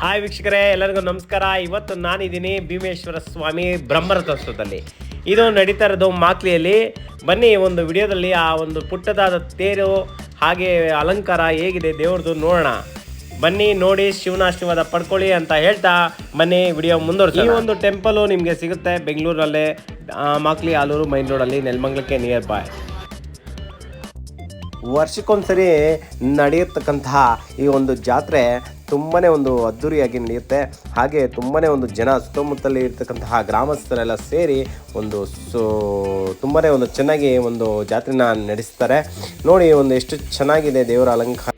Hi ವೀಕ್ಷಕರೇ, ಎಲ್ಲರಿಗೂ ನಮಸ್ಕಾರ. ಇವತ್ತು ನಾನಿದ್ದೀನಿ ಭೀಮೇಶ್ವರ ಸ್ವಾಮಿ ಬ್ರಹ್ಮರಥೋತ್ಸವದಲ್ಲಿ. ಇದು ನಡೀತಾ ಇರೋದು ಮಾಕ್ಲಿಯಲ್ಲಿ. ಬನ್ನಿ, ಒಂದು ವಿಡಿಯೋದಲ್ಲಿ ಆ ಒಂದು ಪುಟ್ಟದಾದ ತೇರು, ಹಾಗೆ ಅಲಂಕಾರ ಹೇಗಿದೆ ದೇವ್ರದ್ದು ನೋಡೋಣ. ಬನ್ನಿ, ನೋಡಿ ಶಿವನ ಆಶೀರ್ವಾದ ಪಡ್ಕೊಳ್ಳಿ ಅಂತ ಹೇಳ್ತಾ ಬನ್ನಿ ವಿಡಿಯೋ ಮುಂದುವರ್ಸಿ ಈ ಒಂದು ಟೆಂಪಲು ನಿಮಗೆ ಸಿಗುತ್ತೆ ಬೆಂಗಳೂರಲ್ಲೇ ಮಾಕ್ಲಿ ಆಲೂರು ಮೈನ್ ರೋಡಲ್ಲಿ, ನೆಲಮಂಗ್ಲಕ್ಕೆ ನಿಯರ್ ಬಾಯ್ ವರ್ಷಕ್ಕೊಂದ್ಸರಿ ನಡೆಯತಕ್ಕಂತಹ ಈ ಒಂದು ಜಾತ್ರೆ ತುಂಬಾ ಒಂದು ಅದ್ದೂರಿಯಾಗಿ ನಡೆಯುತ್ತೆ. ಹಾಗೆ ತುಂಬಾ ಒಂದು ಜನ ಸುತ್ತಮುತ್ತಲಲ್ಲಿ ಇರ್ತಕ್ಕಂತಹ ಗ್ರಾಮಸ್ಥರೆಲ್ಲ ಸೇರಿ ಒಂದು ಸೊ ತುಂಬಾ ಒಂದು ಚೆನ್ನಾಗಿ ಒಂದು ಜಾತ್ರೆನ ನಡೆಸ್ತಾರೆ. ನೋಡಿ ಒಂದು ಎಷ್ಟು ಚೆನ್ನಾಗಿದೆ ದೇವರ ಅಲಂಕಾರ.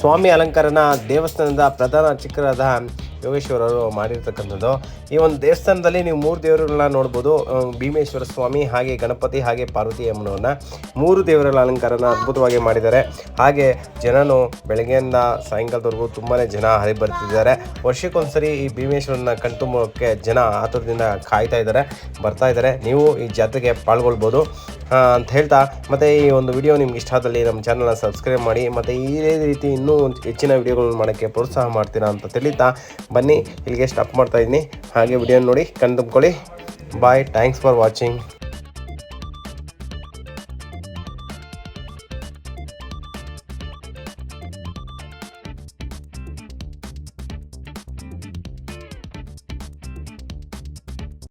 ಸ್ವಾಮಿ ಅಲಂಕಾರನ ದೇವಸ್ಥಾನದ ಪ್ರಧಾನ ಅರ್ಚಕರಾದ ಯೋಗೇಶ್ವರರು ಮಾಡಿರ್ತಕ್ಕಂಥದ್ದು. ಈ ಒಂದು ದೇವಸ್ಥಾನದಲ್ಲಿ ನೀವು ಮೂರು ದೇವರುಗಳನ್ನ ನೋಡ್ಬೋದು. ಭೀಮೇಶ್ವರ ಸ್ವಾಮಿ ಹಾಗೆ ಗಣಪತಿ ಹಾಗೆ ಪಾರ್ವತಿ ಅಮ್ಮನವ್ರನ್ನ ಮೂರು ದೇವರ ಅಲಂಕಾರನ ಅದ್ಭುತವಾಗಿ ಮಾಡಿದ್ದಾರೆ. ಹಾಗೆ ಜನನು ಬೆಳಗ್ಗೆಯಿಂದ ಸಾಯಂಕಾಲದವರೆಗೂ ತುಂಬಾ ಜನ ಹರಿ ಬರ್ತಿದ್ದಾರೆ. ವರ್ಷಕ್ಕೊಂದ್ಸರಿ ಈ ಭೀಮೇಶ್ವರನ ಕಣ್ತುಂಬಕ್ಕೆ ಜನ ಆತುರದಿಂದ ಕಾಯ್ತಾ ಇದ್ದಾರೆ, ಬರ್ತಾ ಇದ್ದಾರೆ. ನೀವು ಈ ಜಾತ್ರೆಗೆ ಪಾಲ್ಗೊಳ್ಬೋದು. ಅಂತ ಹೇಳ್ತಾ ಮತ್ತು ಈ ಒಂದು ವಿಡಿಯೋ ನಿಮ್ಗೆ ಇಷ್ಟ ಆದಲ್ಲಿ ನಮ್ಮ ಚಾನಲ್ನ ಸಬ್ಸ್ಕ್ರೈಬ್ ಮಾಡಿ ಮತ್ತು ಇದೇ ರೀತಿ ಇನ್ನೂ ಹೆಚ್ಚಿನ ವಿಡಿಯೋಗಳನ್ನ ಮಾಡೋಕ್ಕೆ ಪ್ರೋತ್ಸಾಹ ಮಾಡ್ತೀರಾ ಅಂತ ತಿಳಿತಾ ಬನ್ನಿ ಇಲ್ಲಿಗೆ ಸ್ಟಾಪ್ ಮಾಡ್ತಾ ಇದ್ದೀನಿ ಹಾಗೆ ವಿಡಿಯೋ ನೋಡಿ ಕಣ್ ತುಂಬ್ಕೊಳ್ಳಿ. Bye thanks for watching